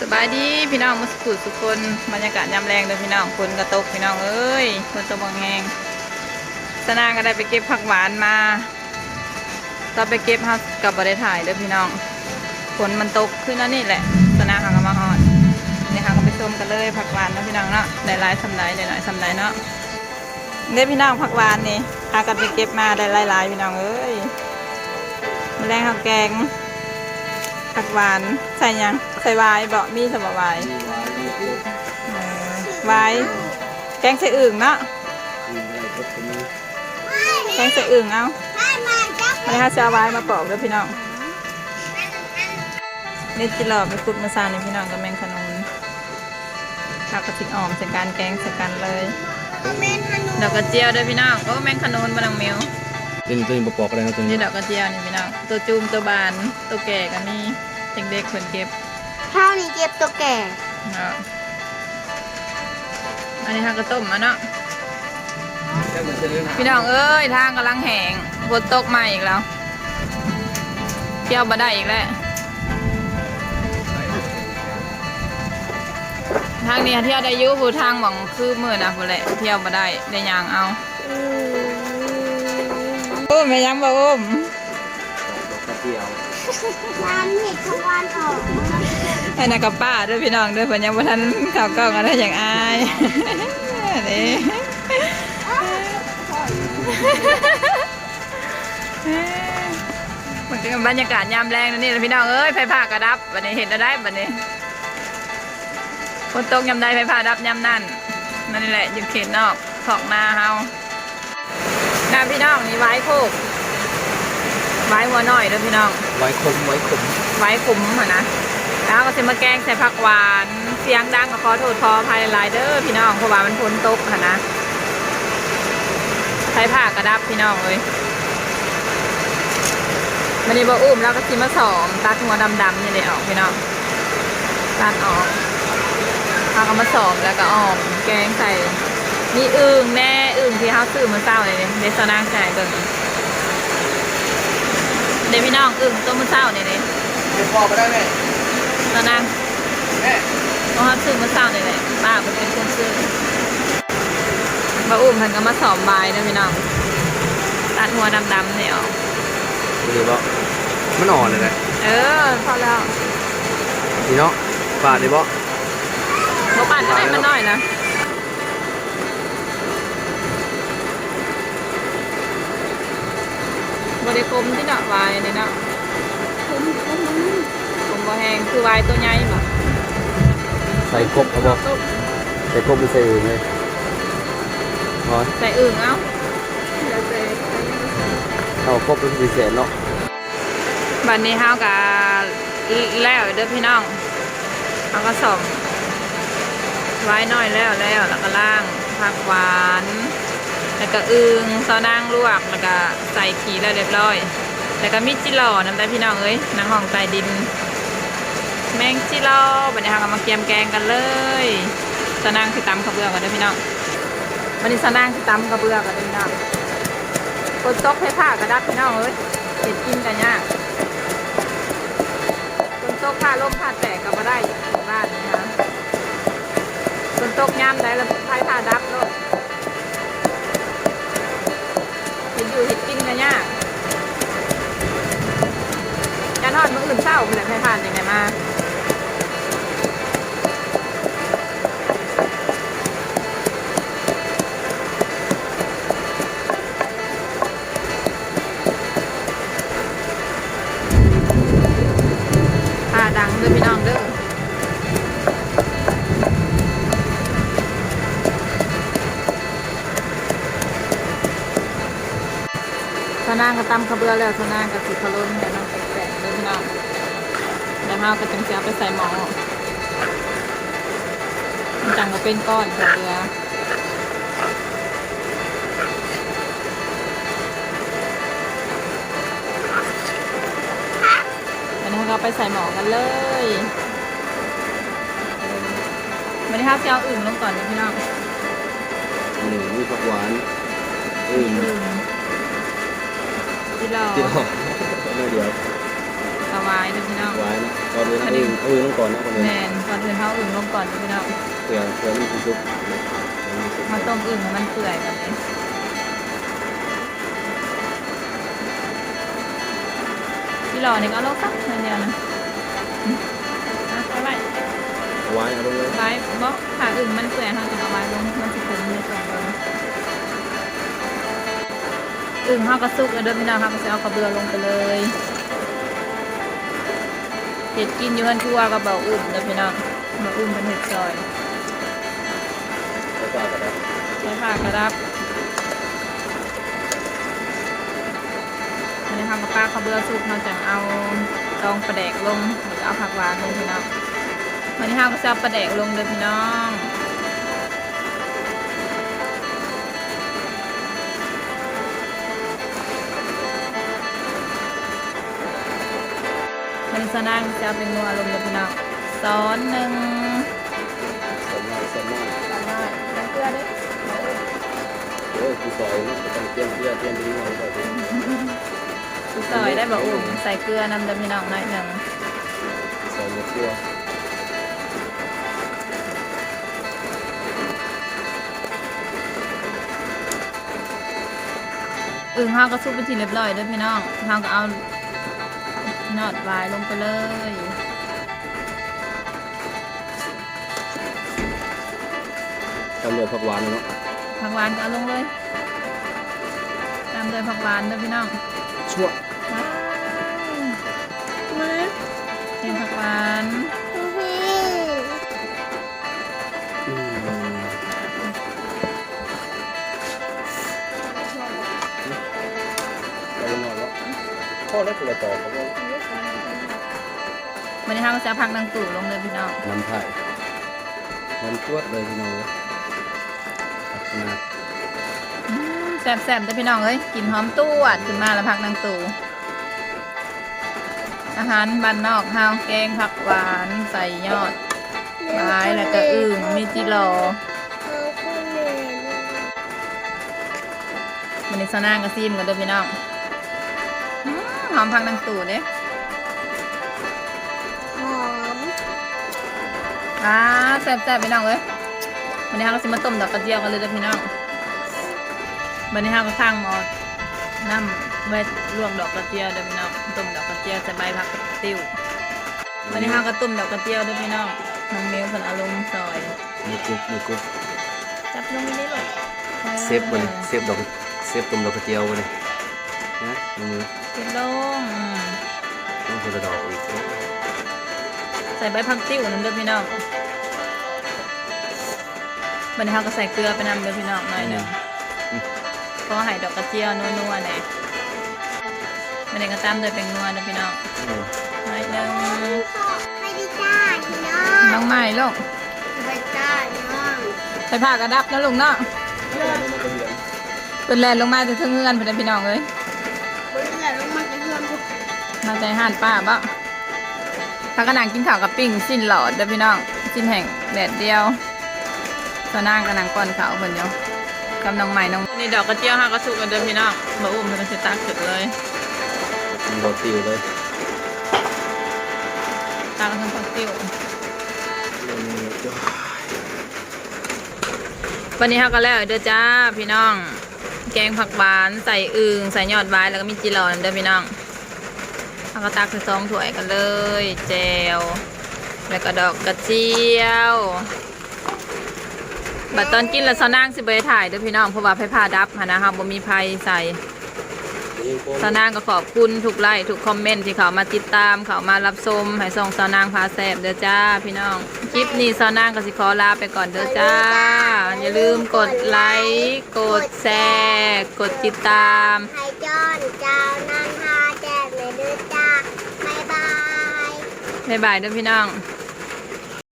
สบายดีพี่น้องมุสกุสุกคนบรรยากาศยามแรงเลยพี่น้องฝนกระตกพี่น้องเอ้ยฝนตกบางแหงสนางก็ได้ไปเก็บผักหวานมาตอนไปเก็บฮักกับบได้ถ่ายเด้อพี่น้องฝนมันตกขึ้นนั่นนี่แหละสนางหาก็มาฮอดนี่ค่ะก็ไปชมกันเลยผักหวานเนาะพี่น้องเนาะได้หลายสำไรได้หน่อยสำไรเนาะเด้อพี่น้องผักหวานนี่หากันไปเก็บมาได้หลายๆพี่น้องเอ้ยแมลงข้าวแกง ผักหวานใส่หยังใส่ไวายบอกมีสมบวายเออไวายแกงใส่อึ่งเนาะแกงใส่อึ่งเอาไม่ได้ฮะจะเอาไวายมาปอกเด้วยพี่น้องนี่จิหลอกไปขุดมาซาในพี่น้องกับแมงขนุนผักกระถิ่นอ่อมใส่การแกงใส่กันเลยดอกกระเจียวเด้วยพี่น้องโอ้แมงขนุนมาดังเมียว ตัวนี้ตัวนี้บปอกอะไรนะตัวนี่นี้ดอกกระเจียวนี่พี่น้องตัวจูมตัวบานตัวแก่ก็มีเด็กๆคนเก็บข้าวนี่เก็บตัวแก่เนาะอันนี้ทางกระต้มมาเนาะพี่น้องเอ้ยทางกำลังแห้งฝนตกมาอีกแล้วเที่ยวมาได้อีกแล้วทางนี้เที่ยวได้อยุผู้ทางหวังคือมือนะผู้แหละเที่ยวมาได้ได้ยางเอาโอ้มไม่ยังบ่โอ้มกระเจียวร้านเห็ดทวารออกให้นักกับป้าด้วยพี่น้องด้วยเพิ่นยังบ่ทันเข้ากล้องอะไรอย่างอายนี่มันก็บรรยากาศยามแรงนะนี่แหละพี่น้องเอ้ยไฟผ้ากระดับบัดนี้เห็นแล้วได้บัดนี้ฝนตกยามใดไฟผ้าดับยามนั่นนั่นนี่แหละอยู่เขตนอกขอกนาเฮา น้าพี่น้องนี่ไว้โคกไว้หัวหน่อยเด้อพี่น้องไว้คมไว้คมไว้คุ้มอะนะแล้วก็จะมาแกงใส่ผักหวาน เสียงดังก็ขอโทษขออภัยหลายๆเด้อพี่น้องเพราะว่ามันฝนตกค่ะนะใช้ผ้ากระดับพี่น้องเลยมันนี่บอุ้มแล้วก็ชิมาสอมตัดหัวดำๆนี่เลยออกพี่น้องตัดออกเอาก็มาสอมแล้วก็ออมแกงใส่ มีอึ่งแน่อึ่งที่เขาซื้อมาเศร้าเลยเนี่ยเดซนางใส่เบิ่งเดี๋ยวพี่น้องอึ่งต้มมาเศร้าเนี่ยเลยเดี๋ยวพอก็ได้แม่ตอนนั้นแม่เพราะว่าซื้อมาเศร้าเลยแหละป้าเป็นคนซื้อมาอุ้มมันก็มาสอมใบนะพี่น้องตัดหัวดำๆเนี่ยออกดีบ่มันอ่อนเลยแหละเออพอแล้วดีเนาะปาดดีบ่บปั่นก็ได้มันน้อยนะ บริคมที่เนาะวายเนี่ยเนาะผมบ่แห้งคือวายตัวใหญ่บ่ใส่ครบเอาบ่ใส่ครบไปใส่อื่นเลยพอใส่อึ่งเอ้าเอาครบเป็นสี่แสนเนาะบัดนี้เฮากับแล้วเด้อพี่น้องเฮาก็สอมไว้น้อยแล้วแล้วแล้วก็ล่างผักหวาน แล้วก็อึงซอนางลวก แล้วก็ใส่ขีแล้วเรียบร้อย แล้วก็มีจิหล่อน้ำได้พี่น้องเอ้ยนางห้องใต้ดิน แมงจิหล่อบัดนี้เฮาก็มาเกียมแกงกันเลยซอนางคือตำกระเบือกันเด้อพี่น้องบัดนี้ซอนางคือตำกระเบือกันเด้อพี่น้องฝนตกให้ผ้ากระดับพี่น้องเอ้ยเห็ดกินกันยากฝนตกผ้าล่มผ้าแตกก็มาได้อยู่บ้านนี่ค่ะฝนตกย่ำได้แล้วไผ่ผ้าดับโลดานมืออื่นเศร้าเป็นไผ่านยังไงมาผ้าดังเด้อพี่น้องเด้อทนางก็ตำขาวเบือแล้วทนางก็สิขลุ่นเดี๋ยวน้องแตกๆเด้อพี่น้อง เดี๋ยวเราก็จังเสียไปใส่หมอจังก็เป็นก้อนขาวเบือวันนี้เราไปใส่หมอกันเลยวันนี้ครับเจะเอาอึ่งลงก่อนนะพี่น้องหนึ่งมีผักหวานอื่นอึ่งที่เราเดียวเดียว เอาไว้เด้อพี่น้องไว้นะก่อนอื่นเอาอื่นเอาอื่นลงก่อนนะคนอื่นแม่นก่อนอื่นเท้าอึ่งลงก่อนเด้อพี่น้องเผื่อเผื่อมันสุกมาต้มอึ่งให้มันเปื่อยก่อนเลยที่รอนี่ก็เอาลงสักนิดเดียวนะอืมเอาใส่ไว้เอาไว้เอาลงเลยไว้บ่ถ้าอึ่งมันเปื่อยเขาจะเอาไว้ลงมันสิเป็นในสองเลยอึ่งเขาก็สุกแล้วเด้อพี่น้องเขาก็จะเอากระเบือลงไปเลย เห็ดกินอยู่หันทั่วกับเบาอุ่มเด้อพี่น้องเบาอุ่มเป็นเห็ดซอยแล้วก็เอากระดาษใช้ผ้ากระดับอันนี้ทำกับป้ากระเบือสุกเราจะเอาตองประแดกลงแล้วก็เอาผักหวานลงพี่น้องวันนี้เราก็จะเอาประแดกลงเลยพี่น้อง มันสนางจะเป็นงัวลงเลยพี่น้องซ้อนหนึ่งสมมาสมมาสามารถน้ำเกลือด้วยโอ้ยกูซอยนะต้องเตรียมเตรียมเตรียมดิ้งเอาไว้ก่อนกูซอยได้บ่อุ่มใส่เกลือนำเดำพี่น้องหน่อยหนึ่งซอยมาทั่วอึ่งห้าก็ซุปเป็นทีเรียบร้อยด้อพี่น้องห้าก็เอา อดวายลงไปเลย ตำรวจผักหวานเนาะผักหวานก็เอาลงเลย ตามด้วยผักหวานเด้อพี่น้องชั่วว้าวมาเห็นผักหวานพี่อืมไปลงหน่อยแล้วพ่อได้ตัวต่อเขาบอก วันนี้ห้าก็จะเอาผักนางตู่ลงเลยพี่น้องน้ำไผ่น้ำตวดเลยพี่น้องเลยลักษณะอืมแซ่บๆเด้อพี่น้องเอ้ยกลิ่นหอมตู้วดขึ้นมาแล้วผักนางตู่อาหารบ้านนอกเฮาแกงผักหวานใส่ยอดวายแล้วก็อึ่งมีจิรอเอาคุณเมย์มันนี้ซาวนางก็ซีมกันเด้อพี่น้องอืมหอมพังนางตู่เด้ อ่าแซ่บๆพี่น้องเอ้ยวันนี้เราก็สิมาต้มดอกกระเจียวกันเลยเด้อพี่น้องวันนี้เราก็ข้างหมอน้ำไว้ลวกดอกกระเจียวเด้อพี่น้องต้มดอกกระเจียวใส่ใบผักติ้ววันนี้เราก็ต้มดอกกระเจียวเด้อพี่น้องน้องเมลเพิ่นเอาลงซอยมือกรุบมือกรุบจับลงนี่เลยเซฟบนเซฟดอกเซฟตุ่มดอกกระเจียวบนนะมือเก็บลงอืมต้องคนละดอกอีก ใส่ใบผักติ้วนั่นเด้อพี่น้องวันนี้เราก็ใส่เกลือไปนำเด้อพี่น้องหน่อยหนึงพอใหายดอกกระเจียวนัวๆหน่อยมันเองก็ตามด้วยเป็นนัวนะพี่น้องหน่อยหนึงไปดีจ้าพี่น้องน้องใหม่ลูกไปจ้าพี่น้องใส่ผ้ากระดับนะลุงเนาะเป็นแลนลงมาจะถึงเงื่อนเพื่อนพี่น้องเลยบนเรือลงมาจะเพื่อนทุกมาใจห่านป้าบ่ ถ้ากระนังกินข้าวกับปิ้งสิ้นหลอดเด้อพี่น้องสิ้นแห่งแดดเดียวตอนนั่งกระนังก้อนข้าวเพิ่นเนาะกับน้องใหม่น้องนี่ดอกกระเจียวห้ากระสุกกันเด้อพี่น้องมาอุ้มเพิ่นก็สิตักขึ้นเลยดอกติวเลยตักทั้งผักติ้ววันนี้เราก็แล้วเด้อจ้าพี่น้อง แกงผักหวานใส่อึ่งใส่ยอดไว้แล้วก็มีจีรอนเด้อพี่น้อง เราก็ตักสองถ้วยกันเลยแจวแล้วก็ดอกกระเจียวบัดตอนกินแล้วซาวนางสิเบถ่ายเด้อพี่น้องเพราะว่าไฟผ้าดับหั้นะครับบ่มีไฟใส่ซาวนางก็ขอบคุณทุกไลค์ทุกคอมเมนต์ที่เขามาติดตามเขามารับชมให้ส่งซาวนางพาแซบเด้อจ้าพี่น้องคลิปนี้ซาวนางก็สิขอลาไปก่อนเด้อจ้า อย่าลืมกดไลค์กดแชร์กดติดตามไทยจอนเจ้านัน บ๊ายบายด้วยพี่น้อง